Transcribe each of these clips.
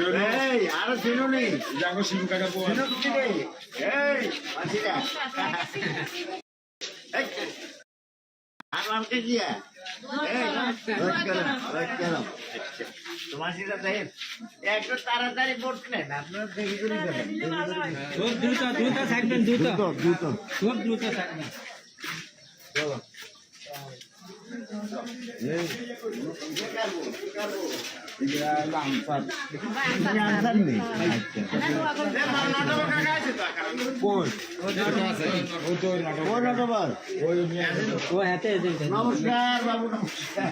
এই আরও জাগো কি রে? এই মাসিরা এই আর আমাকে দিয়া এই রোজ গেলাম রোজ গেলাম। আচ্ছা তো মাসিরা একটু তাড়াতাড়ি পড়লেন আপনারা দেখি করে খুব দ্রুত দ্রুত থাকবেন দ্রুত। দ্রুত দ্রুত। খুব দ্রুত থাকবেন। চলো। নমস্কার বাবু নমস্কার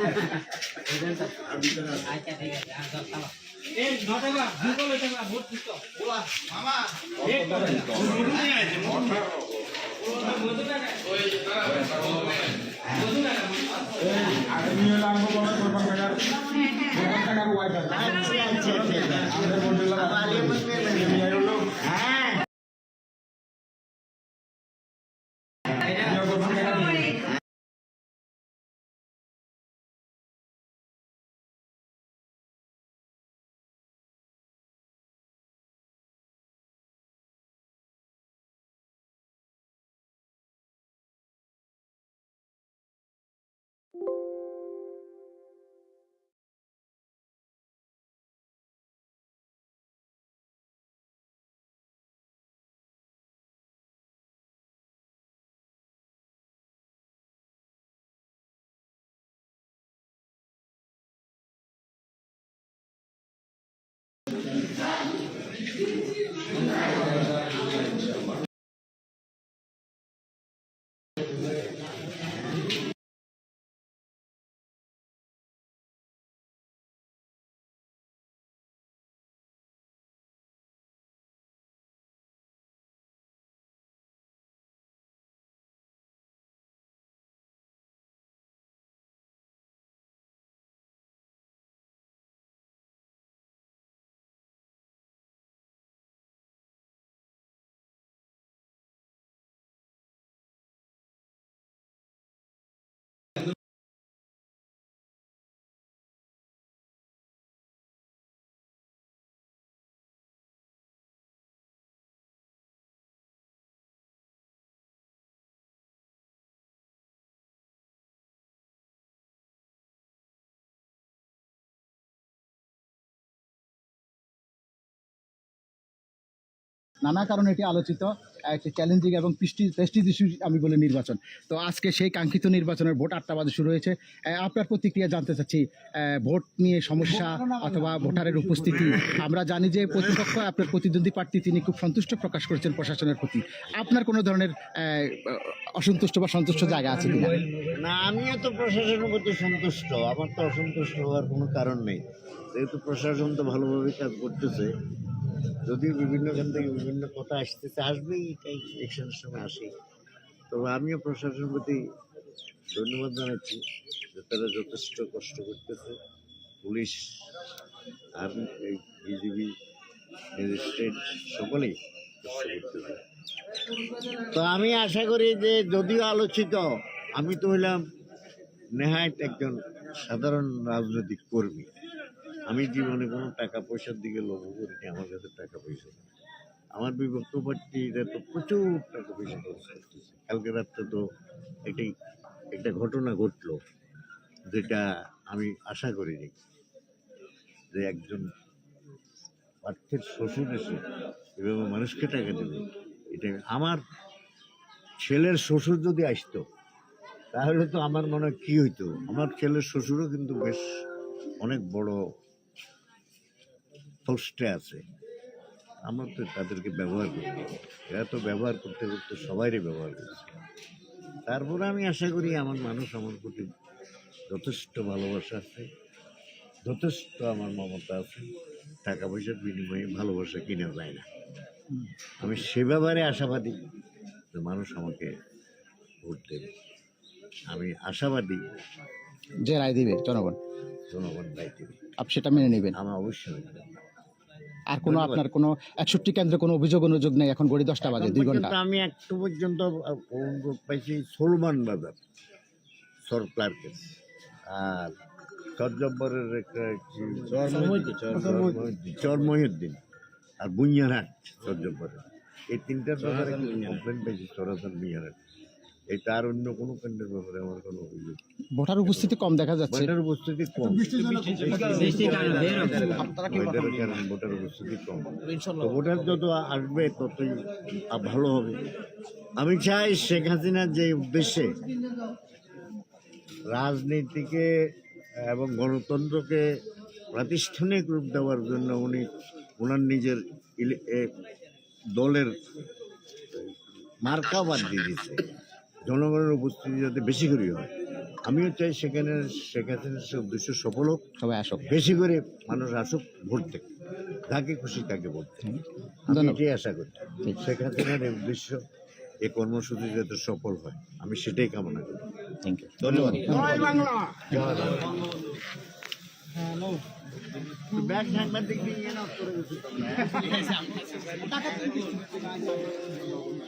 আচ্ছা আচ্ছা আচ্ছা আমাদের বন্ডেল নানা কারণে এটি আলোচিত একটি চ্যালেঞ্জিং এবং প্রেস্টিজ ইস্যু আমি বলে নির্বাচন। তো আজকে সেই কাঙ্ক্ষিত নির্বাচনের ভোট আটটা বাজে শুরু হয়েছে। আপনার প্রতিক্রিয়া জানতে চাচ্ছি। ভোট নিয়ে সমস্যা অথবা ভোটারের উপস্থিতি। আমরা জানি যে প্রতিপক্ষ আপনার প্রতিদ্বন্দ্বী প্রার্থী তিনি খুব সন্তুষ্ট প্রকাশ করেছেন প্রশাসনের প্রতি। আপনার কোনো ধরনের অসন্তুষ্ট বা সন্তুষ্ট জায়গা আছে কিনা? না আমিও তো প্রশাসনের প্রতি সন্তুষ্ট। আমার তো অসন্তুষ্ট হওয়ার কোনো কারণ নেই। যেহেতু প্রশাসন তো ভালোভাবে কাজ করতেছে যদিও বিভিন্ন খান থেকে বিভিন্ন কথা আসতেছে, আসবেই এটাই ইলেকশনের সময় আসে। তবে আমিও প্রশাসনের প্রতি ধন্যবাদ জানাচ্ছি যে তারা যথেষ্ট কষ্ট করতেছে। পুলিশ আর্মি বিজিবি, ম্যাজিস্ট্রেট সকলেই কষ্ট করতেছে। তো আমি আশা করি যে যদিও আলোচিত, আমি তো হইলাম নেহায়ত একজন সাধারণ রাজনৈতিক কর্মী। আমি জীবনে কোনো টাকা পয়সার দিকে লক্ষ্য করিনি, আমার কাছে টাকা পয়সা নেই। আমার বিভক্ত পার্টিরা তো প্রচুর টাকা পয়সা খরচ করতেছে। কালকে রাত্রে তো একটি, একটা ঘটনা ঘটলো, যেটা আমি আশা করিনি যে একজন পার্থের শ্বশুর এসে এভাবে মানুষকে টাকা দেবে। এটা আমার ছেলের শ্বশুর যদি আসতো, তাহলে তো আমার মনে হয় কী হইতো? আমার ছেলের শ্বশুরও কিন্তু বেশ অনেক বড় পোস্টে আছে। আমরা তো তাদেরকে ব্যবহার করি। এরা তো ব্যবহার করতে করতে সবাইরই ব্যবহার করছে। তারপরে আমি আশা করি আমার মানুষ আমার প্রতি যথেষ্ট ভালোবাসা আছে। যথেষ্ট আমার মমতা আছে। টাকা পয়সার বিনিময়ে ভালোবাসা কিনা যায় না। আমি সে ব্যাপারে আশাবাদী যে মানুষ আমাকে ভোট দেবে। আমি আশাবাদী যে রায় দিবে জনগণ। জনগণ রায় দেবে। আপনি সেটা মেনে নেবেন। আমার অবশ্যই। আর কোনো আপনার কোনো একষট্টি কেন্দ্রে কোনো অভিযোগ অনুযোগ নেই এখন গড়ি দশটা বাজে দুই ঘণ্টা। আমি একটু পর্যন্ত অনুরোধ পাইছি সলমান বাজার সর ক্লার্কের। আর সজ্জব্বরের একটা কি আর বুইয়ারহাট সজ্জব্বরের এই তিনটার ব্যাপারে কমপ্লেন পেয়েছি সরাসরি বুইয়ারহাট এটা আর অন্য কোনো কেন্দ্রের ব্যাপারে আমার কোনো অভিযোগ ভোটার উপস্থিতি কম দেখা যাচ্ছে। ভোটার উপস্থিতি কম। ভোটারের কারণে ভোটার উপস্থিতি কম? ভোটার যত আসবে ততই ভালো হবে। আমি চাই শেখ হাসিনার যে উদ্দেশ্যে রাজনীতিকে এবং গণতন্ত্রকে প্রাতিষ্ঠানিক রূপ দেওয়ার জন্য উনি ওনার নিজের দলের মার্কা বাদ দিয়ে দিচ্ছে জনগণের উপস্থিতি যাতে বেশি করে হয়। আমিও চাই সেখানে শেখ হাসিনার সে উদ্দেশ্য সফল হোক সবাই আসুক। বেশি করে মানুষ আসুক ভোট দেয় যাকে খুশি তাকে। আমি এটাই আশা করি। শেখ হাসিনার এই উদ্দেশ্য এই কর্মসূচি যাতে সফল হয়। আমি সেটাই কামনা করি। থ্যাংক ইউ ধন্যবাদ। ব্যাগ সাংবাদিক নিয়ে নাও করে গেছি